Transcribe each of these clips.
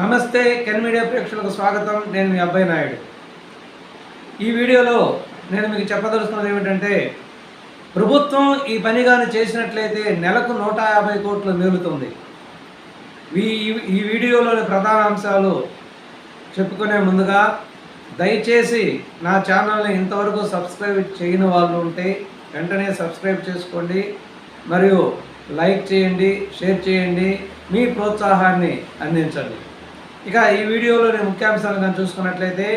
నమస్తే can media ప్రేక్షకులకు స్వాగతం. నేను మీ అబ్బాయి నాయుడు. ఈ వీడియోలో నేను మీకు చెప్పదలుచుకున్నది ఏమిటంటే ప్రభుత్వం ఈ పని కానీ చేసినట్లయితే నెలకు నూట యాభై కోట్లు మిగులుతుంది ఈ ఈ వీడియోలోని ప్రధాన అంశాలు చెప్పుకునే ముందుగా దయచేసి నా ఛానల్ని ఇంతవరకు సబ్స్క్రైబ్ చేయని వాళ్ళు ఉంటే వెంటనే సబ్స్క్రైబ్ చేసుకోండి మరియు లైక్ చేయండి షేర్ చేయండి మీ ప్రోత్సాహాన్ని అందించండి. ఇక ఈ వీడియోలోని ముఖ్యాంశాలు కానీ చూసుకున్నట్లయితే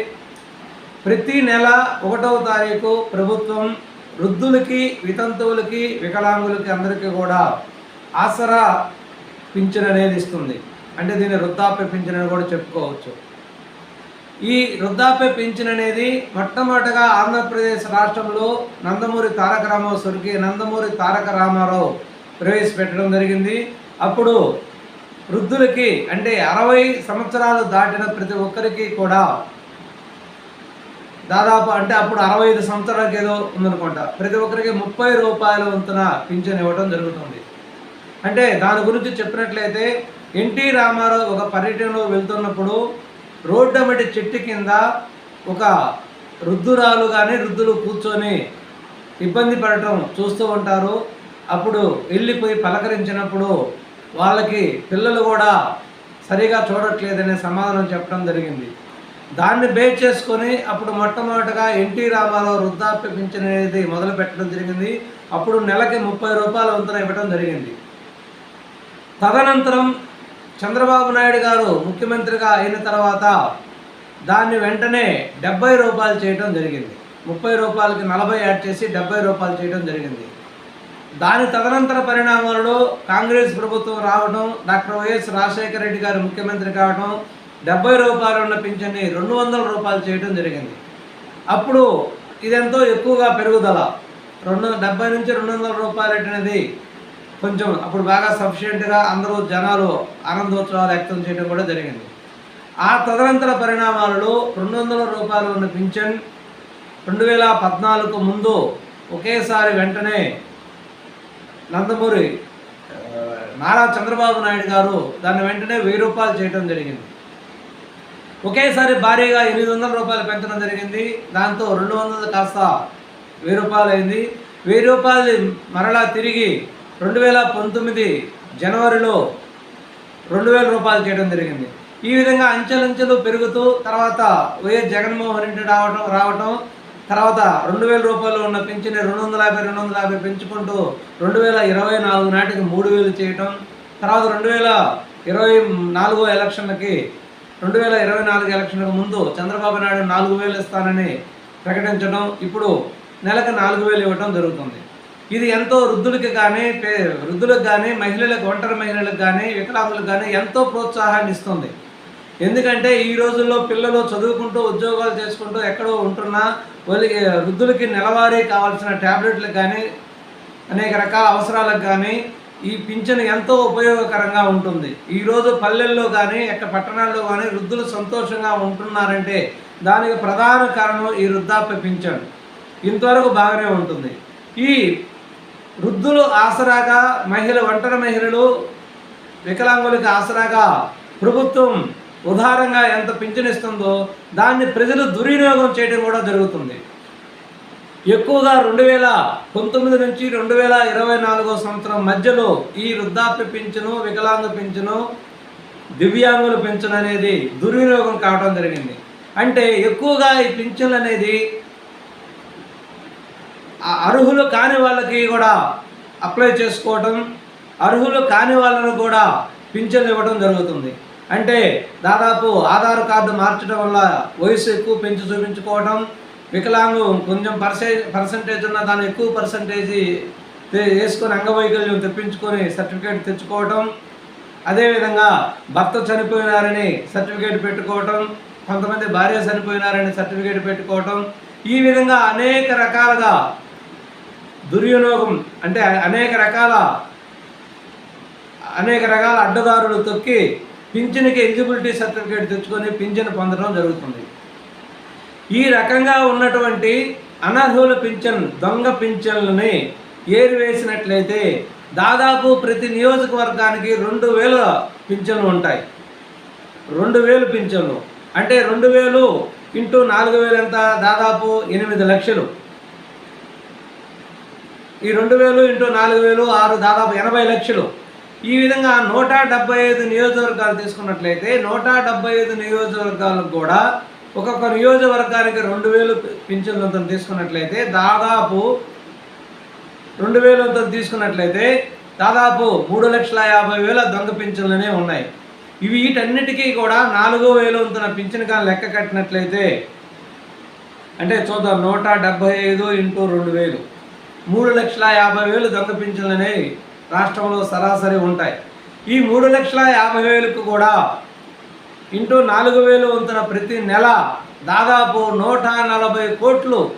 ప్రతి నెల ఒకటవ తారీఖు ప్రభుత్వం వృద్ధులకి వితంతువులకి వికలాంగులకి అందరికీ కూడా ఆసరా పింఛన్ అనేది ఇస్తుంది. అంటే దీన్ని వృద్ధాప్య పింఛన్ అని కూడా చెప్పుకోవచ్చు. ఈ వృద్ధాప్య పింఛన్ అనేది మొట్టమొదటగా ఆంధ్రప్రదేశ్ రాష్ట్రంలో నందమూరి తారక రామారావు సొరికి నందమూరి తారక రామారావు ప్రవేశపెట్టడం జరిగింది. అప్పుడు వృద్ధులకి అంటే అరవై సంవత్సరాలు దాటిన ప్రతి ఒక్కరికి కూడా దాదాపు అంటే అప్పుడు అరవై ఐదు సంవత్సరాలకి ఏదో ఉందనుకుంటా. ప్రతి ఒక్కరికి ముప్పై రూపాయల వంతున పింఛన్ ఇవ్వడం జరుగుతుంది. అంటే దాని గురించి చెప్పినట్లయితే ఎన్టీ రామారావు ఒక పర్యటనలో వెళ్తున్నప్పుడు రోడ్డమటి చెట్టు కింద ఒక వృద్ధురాలు కానీ వృద్ధులు కూర్చొని ఇబ్బంది పడటం చూస్తూ ఉంటారు. అప్పుడు వెళ్ళిపోయి పలకరించినప్పుడు వాళ్ళకి పిల్లలు కూడా సరిగా చూడట్లేదనే సమాధానం చెప్పడం జరిగింది. దాన్ని బేస్ చేసుకొని అప్పుడు మొట్టమొదటిగా ఎన్టీ రామారావు వృద్ధాప్య పింఛన్ అనేది మొదలు పెట్టడం జరిగింది. అప్పుడు నెలకి ముప్పై రూపాయల వంతున ఇవ్వడం జరిగింది. తదనంతరం చంద్రబాబు నాయుడు గారు ముఖ్యమంత్రిగా అయిన తర్వాత దాన్ని వెంటనే డెబ్బై రూపాయలు చేయడం జరిగింది. ముప్పై రూపాయలకి నలభై యాడ్ చేసి డెబ్బై రూపాయలు చేయడం జరిగింది. దాని తదనంతర పరిణామాలలో కాంగ్రెస్ ప్రభుత్వం రావడం డాక్టర్ వైఎస్ రాజశేఖర రెడ్డి గారు ముఖ్యమంత్రి కావడం డెబ్బై రూపాయలు ఉన్న పింఛన్ని రెండు వందల రూపాయలు చేయడం జరిగింది. అప్పుడు ఇదెంతో ఎక్కువగా పెరుగుదల. రెండు డెబ్బై నుంచి రెండు వందల రూపాయలు అనేది కొంచెం అప్పుడు బాగా సఫిషియెంట్గా అందరూ జనాలు ఆనందోత్సవాలు వ్యక్తం చేయడం కూడా జరిగింది. ఆ తదనంతర పరిణామాలలో రెండు వందల రూపాయలు ఉన్న పింఛన్ రెండు వేల పద్నాలుగు ముందు ఒకేసారి వెంటనే నందమూరి నారా చంద్రబాబు నాయుడు గారు దాన్ని వెంటనే వెయ్యి రూపాయలు చేయడం జరిగింది. ఒకేసారి భారీగా ఎనిమిది వందల రూపాయలు పెంచడం జరిగింది. దాంతో రెండు వందలు కాస్త వెయ్యి రూపాయలు అయింది. వెయ్యి రూపాయలు మరలా తిరిగి రెండు వేల పంతొమ్మిది జనవరిలో రెండు వేల రూపాయలు చేయడం జరిగింది. ఈ విధంగా అంచెలంచెలు పెరుగుతూ తర్వాత వైఎస్ జగన్మోహన్ రెడ్డి రావటం రావటం తర్వాత రెండు వేల రూపాయలు ఉన్న పింఛని రెండు వందల యాభై రెండు వందల యాభై పెంచుకుంటూ రెండు వేల ఇరవై నాలుగు నాటికి మూడు వేలు చేయటం. తర్వాత రెండు వేల ఇరవై నాలుగో ఎలక్షన్లకి రెండు వేల ఇరవై నాలుగు ఎలక్షన్లకు ముందు చంద్రబాబు నాయుడు నాలుగు వేలు ఇస్తానని ప్రకటించడం. ఇప్పుడు నెలకు నాలుగు వేలు ఇవ్వడం జరుగుతుంది. ఇది ఎంతో వృద్ధులకి కానీ పే వృద్ధులకు కానీ మహిళలకు ఒంటరి మహిళలకు కానీ వికలాంగులకు కానీ ఎంతో ప్రోత్సాహాన్ని ఇస్తుంది. ఎందుకంటే ఈ రోజుల్లో పిల్లలు చదువుకుంటూ ఉద్యోగాలు చేసుకుంటూ ఎక్కడో ఉంటున్నా వాళ్ళకి వృద్ధులకి నెలవారీ కావాల్సిన ట్యాబ్లెట్లకు కానీ అనేక రకాల అవసరాలకు కానీ ఈ పింఛను ఎంతో ఉపయోగకరంగా ఉంటుంది. ఈరోజు పల్లెల్లో కానీ ఎక్కడ పట్టణాల్లో కానీ వృద్ధులు సంతోషంగా ఉంటున్నారంటే దానికి ప్రధాన కారణం ఈ వృద్ధాప్య పింఛన్. ఇంతవరకు బాగానే ఉంటుంది. ఈ వృద్ధులు ఆసరాగా మహిళ ఒంటరి మహిళలు వికలాంగులకు ఆసరాగా ప్రభుత్వం ఉదారంగా ఎంత పింఛనిస్తుందో దాన్ని ప్రజలు దుర్వినియోగం చేయడం కూడా జరుగుతుంది. ఎక్కువగా రెండు వేల పంతొమ్మిది నుంచి రెండు వేల ఇరవై నాలుగో సంవత్సరం మధ్యలో ఈ వృద్ధాప్య పింఛను వికలాంగ పింఛను దివ్యాంగుల పింఛను అనేది దుర్వినియోగం కావడం జరిగింది. అంటే ఎక్కువగా ఈ పింఛన్లు అనేది అర్హులు కాని వాళ్ళకి కూడా అప్లై చేసుకోవటం అర్హులు కాని వాళ్ళను కూడా పింఛన్లు ఇవ్వడం జరుగుతుంది. అంటే దాదాపు ఆధార్ కార్డు మార్చడం వల్ల వయసు ఎక్కువ పెంచి చూపించుకోవడం వికలాంగం కొంచెం పర్సే పర్సంటేజ్ ఉన్న దాన్ని ఎక్కువ పర్సంటేజ్ వేసుకొని అంగవైకల్యం తెప్పించుకొని సర్టిఫికేట్ తెచ్చుకోవటం అదేవిధంగా భర్త చనిపోయినారని సర్టిఫికేట్ పెట్టుకోవటం కొంతమంది భార్య చనిపోయినారని సర్టిఫికేట్ పెట్టుకోవటం ఈ విధంగా అనేక రకాలుగా దుర్వినియోగం అంటే అనేక రకాల అనేక రకాల అడ్డదారులు తొక్కి పింఛన్కి ఎలిజిబిలిటీ సర్టిఫికేట్ తెచ్చుకొని పింఛన్ పొందడం జరుగుతుంది. ఈ రకంగా ఉన్నటువంటి అనర్హుల పింఛన్ దొంగ పింఛన్లని ఏరివేసినట్లయితే దాదాపు ప్రతి నియోజకవర్గానికి రెండు వేల పింఛన్లు ఉంటాయి. రెండు వేలు పింఛన్లు. అంటే రెండు వేలు ఇంటూ నాలుగు వేలు ఎంత? దాదాపు ఎనిమిది లక్షలు. ఈ రెండు వేలు ఇంటూ నాలుగు వేలు ఆరు దాదాపు ఎనభై లక్షలు. ఈ విధంగా నూట డెబ్బై ఐదు నియోజకవర్గాలు తీసుకున్నట్లయితే నూట డెబ్బై ఐదు నియోజకవర్గాలకు కూడా ఒక్కొక్క నియోజకవర్గానికి రెండు వేలు పింఛన్లతో తీసుకున్నట్లయితే దాదాపు రెండు వేలతో తీసుకున్నట్లయితే దాదాపు మూడు లక్షల యాభై వేల దొంగ పింఛన్లనే ఉన్నాయి. ఇవి వీటన్నిటికీ కూడా నాలుగో వేలు వంతున పింఛన్ కానీ లెక్క కట్టినట్లయితే అంటే చూద్దాం నూట డెబ్బై ఐదు ఇంటూ రెండు వేలు. మూడు లక్షల యాభై వేలు దొంగ పింఛన్లు అనేవి రాష్ట్రంలో సరాసరి ఉంటాయి. ఈ మూడు లక్షల యాభై వేలకు కూడా ఇంటూ నాలుగు వేలు వంతున ప్రతి నెల దాదాపు నూట నలభై కోట్లు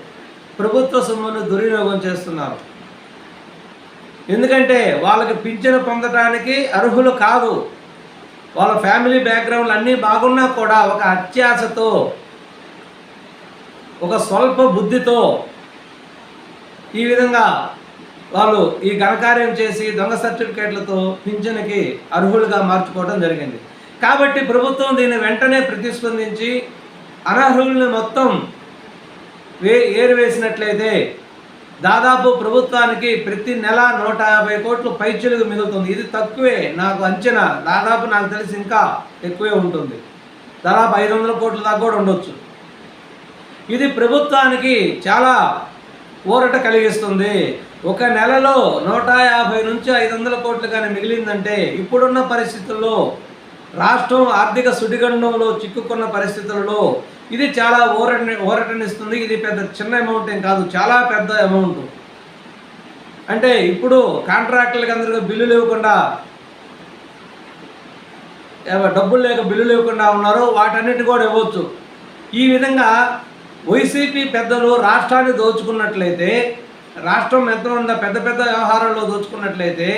ప్రభుత్వ సొమ్మును దుర్వినియోగం చేస్తున్నారు. ఎందుకంటే వాళ్ళకి పింఛను పొందడానికి అర్హులు కాదు. వాళ్ళ ఫ్యామిలీ బ్యాక్గ్రౌండ్ అన్నీ బాగున్నా కూడా ఒక అత్యాశతో ఒక స్వల్ప బుద్ధితో ఈ విధంగా వాళ్ళు ఈ ఘనకార్యం చేసి దొంగ సర్టిఫికేట్లతో పింఛన్కి అర్హులుగా మార్చుకోవడం జరిగింది. కాబట్టి ప్రభుత్వం దీన్ని వెంటనే ప్రతిస్పందించి అనర్హుల్ని మొత్తం వే ఏరివేసినట్లయితే దాదాపు ప్రభుత్వానికి ప్రతి నెల నూట యాభై కోట్లు పైచులుగు మిగులుతుంది. ఇది తక్కువే. నాకు అంచనా. దాదాపు నాకు తెలిసి ఇంకా ఎక్కువే ఉంటుంది. దాదాపు ఐదు వందల కోట్ల దాకా కూడా ఉండొచ్చు. ఇది ప్రభుత్వానికి చాలా ఊరట కలిగిస్తుంది. ఒక నెలలో నూట యాభై నుంచి ఐదు వందల కోట్లు కానీ మిగిలిందంటే ఇప్పుడున్న పరిస్థితుల్లో రాష్ట్రం ఆర్థిక సుడిగండంలో చిక్కుకున్న పరిస్థితులలో ఇది చాలా ఊరట ఊరటనిస్తుంది. ఇది పెద్ద చిన్న అమౌంట్ ఏం కాదు చాలా పెద్ద అమౌంట్. అంటే ఇప్పుడు కాంట్రాక్టర్లకు అందరికీ బిల్లులు ఇవ్వకుండా డబ్బులు లేక బిల్లులు ఇవ్వకుండా ఉన్నారు వాటన్నిటి కూడా ఇవ్వచ్చు. ఈ విధంగా వైసీపీ పెద్దలు రాష్ట్రాన్ని దోచుకున్నట్లయితే రాష్ట్రం ఎంత ఉందో? పెద్ద పెద్ద వ్యవహారాల్లో దోచుకున్నట్లయితే